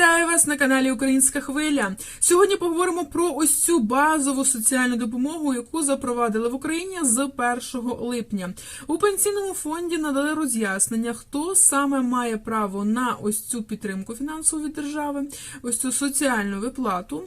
Вітаю вас на каналі Українська Хвиля. Сьогодні поговоримо про ось цю базову соціальну допомогу, яку запровадили в Україні з 1 липня. У пенсійному фонді надали роз'яснення, хто саме має право на ось цю підтримку фінансову від держави, ось цю соціальну виплату,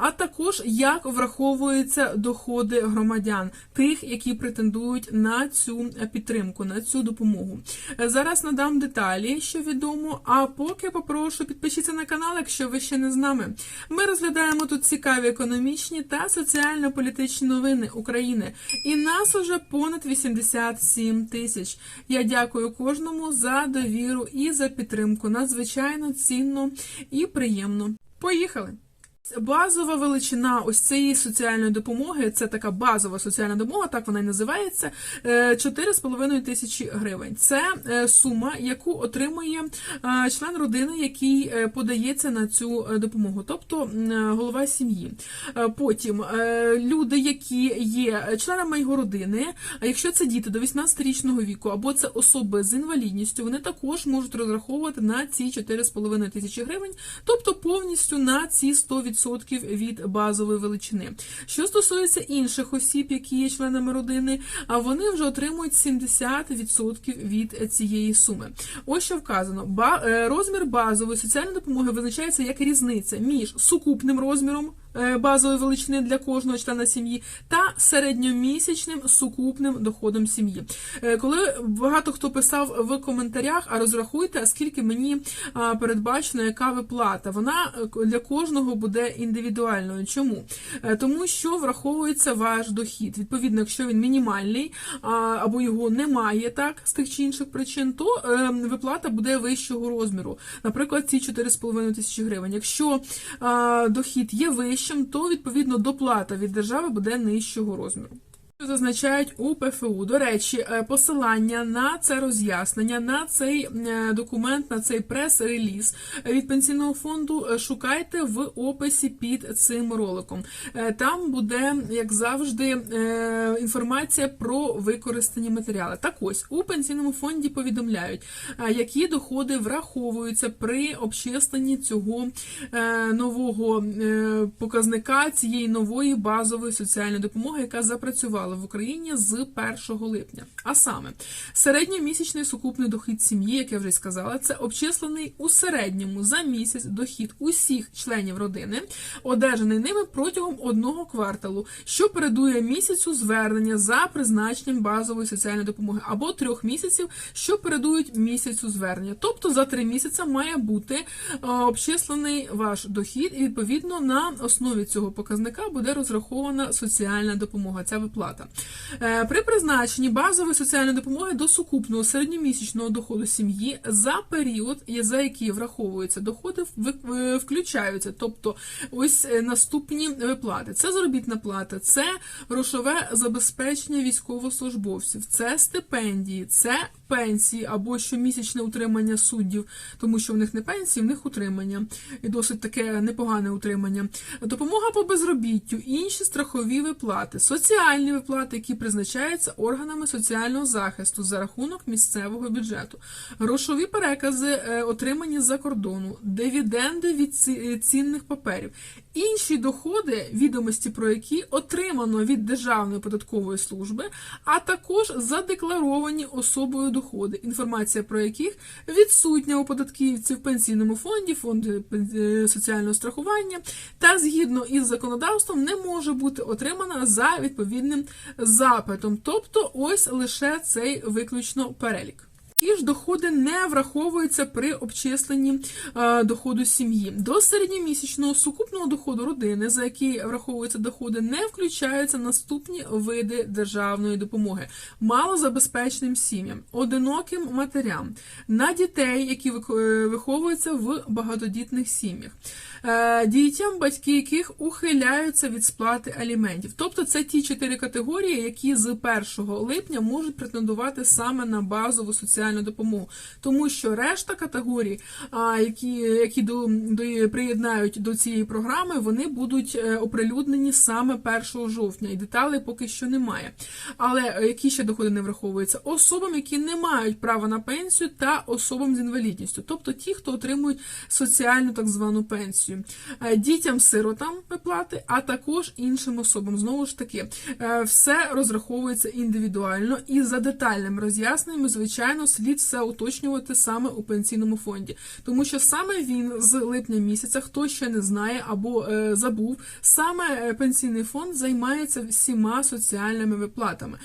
а також як враховуються доходи громадян, тих, які претендують на цю підтримку, на цю допомогу. Зараз надам деталі, що відомо. А поки попрошу підпишіться на канал, якщо ви ще не з нами. Ми розглядаємо тут цікаві економічні та соціально-політичні новини України. І нас уже понад 87 тисяч. Я дякую кожному за довіру і за підтримку. Надзвичайно цінно і приємно. Поїхали! Базова величина ось цієї соціальної допомоги, це така базова соціальна допомога, так вона і називається. е, 4,5 тисячі гривень. Це е, сума, яку отримує е, член родини, який е, подається на цю е, допомогу, тобто е, голова сім'ї. Е, Потім е, люди, які є членами його родини, а якщо це діти до 18-річного віку, або це особи з інвалідністю, вони також можуть розраховувати на ці 4,5 тисячі гривень, тобто повністю на ці 100% від базової величини. Що стосується інших осіб, які є членами родини, а вони вже отримують 70% від цієї суми. Ось що вказано: е, розмір базової соціальної допомоги визначається як різниця між сукупним розміром. Е, Базової величини для кожного члена сім'ї та середньомісячним сукупним доходом сім'ї. Е, Коли багато хто писав в коментарях, а розрахуйте, скільки мені передбачено, яка виплата, вона е, для кожного буде індивідуальною. Чому? Тому що враховується ваш дохід. Відповідно, якщо він мінімальний або його немає так з тих чи інших причин, то е, виплата буде вищого розміру. Наприклад, ці 4,5 тисячі гривень. Якщо дохід є вищим, то відповідно доплата від держави буде нижчого розміру. Зазначають у ПФУ. До речі, е, посилання на це роз'яснення, на цей е, документ, на цей прес-реліз від пенсійного фонду е, шукайте в описі під цим роликом. Там буде, як завжди, інформація про використані матеріали. Так ось у пенсійному фонді повідомляють, які доходи враховуються при обчисленні цього нового показника цієї нової базової соціальної допомоги, яка запрацювала в Україні з 1 липня. А саме середньомісячний сукупний дохід сім'ї, як я вже сказала, це обчислений у середньому за місяць дохід усіх членів родини, одержаний ними протягом одного кварталу, що передує місяцю звернення за призначенням базової соціальної допомоги, або трьох місяців, що передують місяцю звернення. Тобто за три місяці має бути е, обчислений ваш дохід, і відповідно на основі цього показника буде розрахована соціальна допомога. Ця виплата. Е, При призначенні базової соціальної допомоги до сукупного середньомісячного доходу сім'ї за період, за який враховуються доходи, включаються. Тобто, ось е, наступні виплати: це заробітна плата, це грошове забезпечення військовослужбовців, це стипендії, це пенсії або щомісячне утримання суддів, тому що в них не пенсії, в них утримання, і досить таке непогане утримання. Допомога по безробіттю, інші страхові виплати, соціальні виплати, які призначаються органами соціального захисту за рахунок місцевого бюджету, грошові перекази, е, отримані з-за кордону, дивіденди від е, цінних паперів, інші доходи, відомості про які отримано від Державної податкової служби, а також задекларовані особою доходи, інформація про яких відсутня у податківців пенсійному фонді, фонді е, соціального страхування, та згідно із законодавством не може бути отримана за відповідним запитом. Тобто, ось лише цей виключно перелік. Ті ж доходи не враховуються при обчисленні е, доходу сім'ї. До середньомісячного сукупного доходу родини, за який враховуються доходи, не включаються наступні види державної допомоги: малозабезпеченим сім'ям, одиноким матерям, на дітей, які е, виховуються в багатодітних сім'ях, е, дітям, батьки яких ухиляються від сплати аліментів. Тобто це ті чотири категорії, які з 1 липня можуть претендувати саме на базову соціальну соціальну допомогу, тому що решта категорій, які, які до, до приєднають до цієї програми, вони будуть е, оприлюднені саме 1 жовтня, і деталей поки що немає. Але е, які ще доходи не враховуються? Особам, які не мають права на пенсію, та особам з інвалідністю, тобто ті, хто отримують соціальну так звану пенсію, Е, дітям-сиротам виплати, а також іншим особам. Знову ж таки, все розраховується індивідуально і за детальним роз'ясненням, звичайно, слід все уточнювати саме у пенсійному фонді, тому що саме він з липня місяця, хто ще не знає або е, забув, саме е, пенсійний фонд займається всіма соціальними виплатами.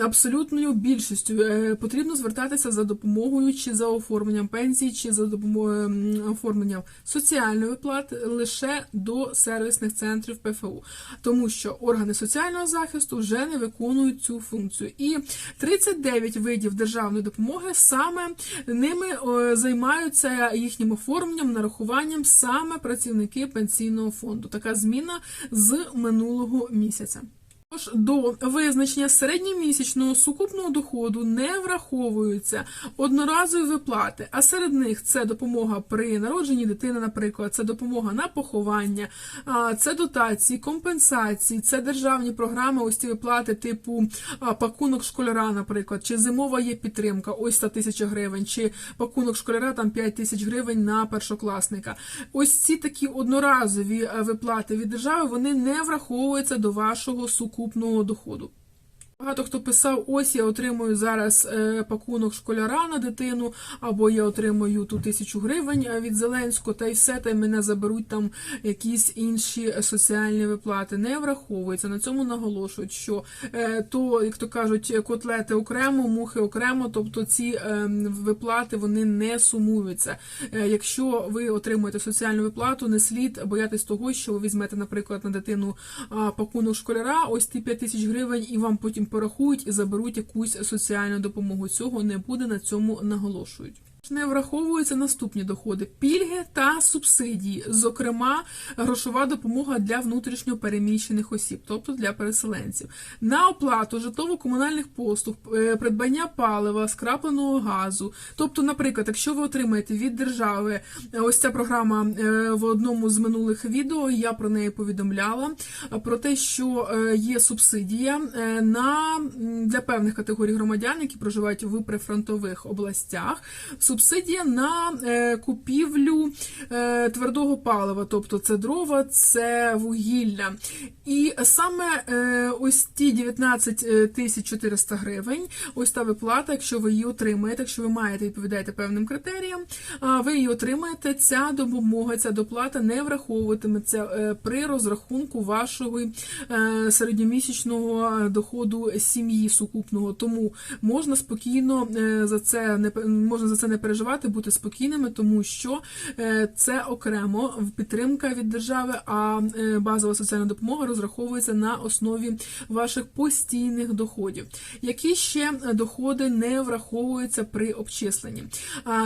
Абсолютною більшістю е, потрібно звертатися за допомогою чи за оформленням пенсії, чи за допомогою оформленням соціальної виплати лише до сервісних центрів ПФУ, тому що органи соціального захисту вже не виконують цю функцію. І 39 видів державної допомоги саме ними е, займаються їхнім оформленням, нарахуванням саме працівники пенсійного фонду. Така зміна з минулого місяця. Тож до визначення середньомісячного сукупного доходу не враховуються одноразові виплати, а серед них це допомога при народженні дитини, наприклад, це допомога на поховання, це дотації, компенсації, це державні програми, ось ці виплати типу пакунок школяра, наприклад, чи зимова є підтримка, ось 100 тисяч гривень, чи пакунок школяра там 5 тисяч гривень на першокласника. Ось ці такі одноразові е, виплати від держави вони не враховуються до вашого сукупного доходу. Багато хто писав, ось я отримую зараз е, пакунок школяра на дитину, або я отримую ту тисячу гривень е, від Зеленського, та й все, та й мене заберуть там якісь інші соціальні виплати. Не враховується. На цьому наголошують, що е, то, як то кажуть, котлети окремо, мухи окремо, тобто ці е, виплати вони не сумуються. Якщо ви отримуєте соціальну виплату, не слід боятись того, що ви візьмете, наприклад, на дитину пакунок школяра, ось ті 5 тисяч гривень, і вам потім порахують і заберуть якусь соціальну допомогу. Цього не буде, на цьому наголошують. Не враховуються наступні доходи: пільги та субсидії, зокрема, грошова допомога для внутрішньо переміщених осіб, тобто для переселенців, на оплату житлово-комунальних послуг, е, придбання палива, скрапленого газу. Тобто, наприклад, якщо ви отримаєте від держави е, ось ця програма е, в одному з минулих відео, я про неї повідомляла про те, що є субсидія на для певних категорій громадян, які проживають в прифронтових областях. Субсидія на е, купівлю е, твердого палива, тобто це дрова, це вугілля. І саме е, ось ті 19 тисяч 400 гривень, ось та виплата, якщо ви її отримаєте, якщо ви маєте відповідаєте певним критеріям, ви її отримаєте. Ця допомога, ця доплата не враховуватиметься при розрахунку вашого середньомісячного доходу сім'ї сукупного. Тому можна спокійно за це не можна за це не переживати, бути спокійними, тому що е, це окремо підтримка від держави, а е, базова соціальна допомога розраховується на основі ваших постійних доходів. Які ще доходи не враховуються при обчисленні?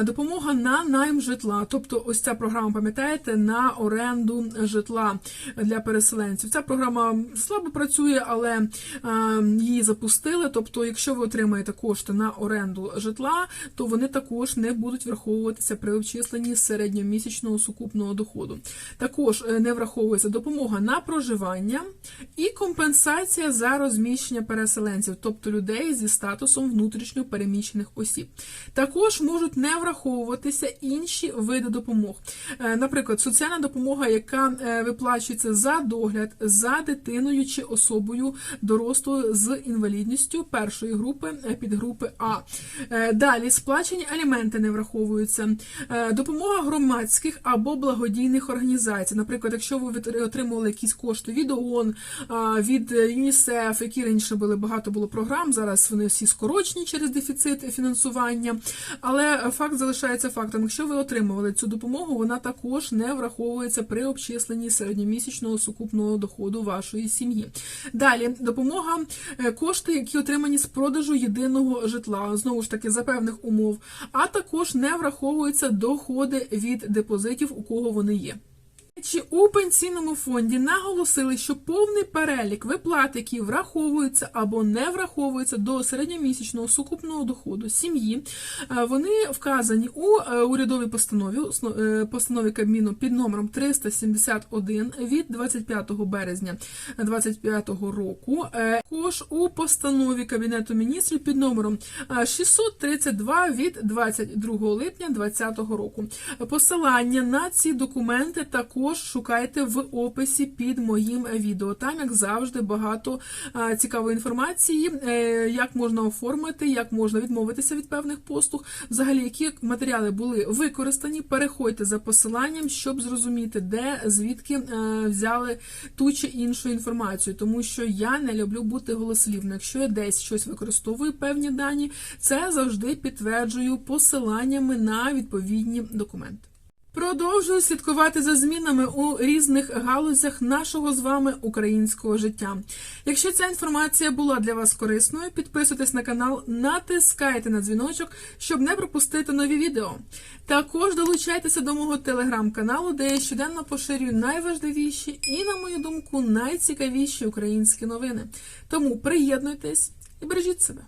Допомога на найм житла, тобто ось ця програма, пам'ятаєте, на оренду житла для переселенців. Ця програма слабо працює, але її запустили. Тобто, якщо ви отримаєте кошти на оренду житла, то вони також не будуть враховуватися при обчисленні середньомісячного сукупного доходу. Також е, не враховується допомога на проживання і компенсація за розміщення переселенців, тобто людей зі статусом внутрішньо переміщених осіб. Також можуть не враховуватися інші види допомог. Е, Наприклад, соціальна допомога, яка е, виплачується за догляд за дитиною чи особою дорослою з інвалідністю першої групи підгрупи А. Далі сплачені аліменти не враховуються. Е, Допомога громадських або благодійних організацій. Наприклад, якщо ви отримували якісь кошти від ООН, від е, ЮНІСЕФ, які раніше були багато було програм, зараз вони всі скорочені через дефіцит фінансування. Але факт залишається фактом. Якщо ви отримували цю допомогу, вона також не враховується при обчисленні середньомісячного сукупного доходу вашої сім'ї. Далі допомога е, кошти, які отримані з продажу єдиного житла, знову ж таки за певних умов, а також не враховуються доходи від депозитів, у кого вони є. Чи у пенсійному фонді наголосили, що повний перелік виплат, які враховуються або не враховуються до середньомісячного сукупного доходу сім'ї, е, вони вказані у е, урядовій постанові е, постанові Кабміну під номером 371 від 25 березня 2025 року. Також у постанові Кабінету міністрів під номером е, 632 від 22 липня 2020 року. Посилання на ці документи також шукайте в описі під моїм відео. Там, як завжди, багато цікавої інформації, е, як можна оформити, як можна відмовитися від певних послуг, взагалі, які матеріали були використані. Переходьте за посиланням, щоб зрозуміти, де звідки е, взяли ту чи іншу інформацію, тому що я не люблю бути голослівною. Якщо я десь щось використовую певні дані, це завжди підтверджую посиланнями на відповідні документи. Продовжую слідкувати за змінами у різних галузях нашого з вами українського життя. Якщо ця інформація була для вас корисною, підписуйтесь на канал, натискайте на дзвіночок, щоб не пропустити нові відео. Також долучайтеся до мого телеграм-каналу, де я щоденно поширюю найважливіші і, на мою думку, найцікавіші українські новини. Тому приєднуйтесь і бережіть себе.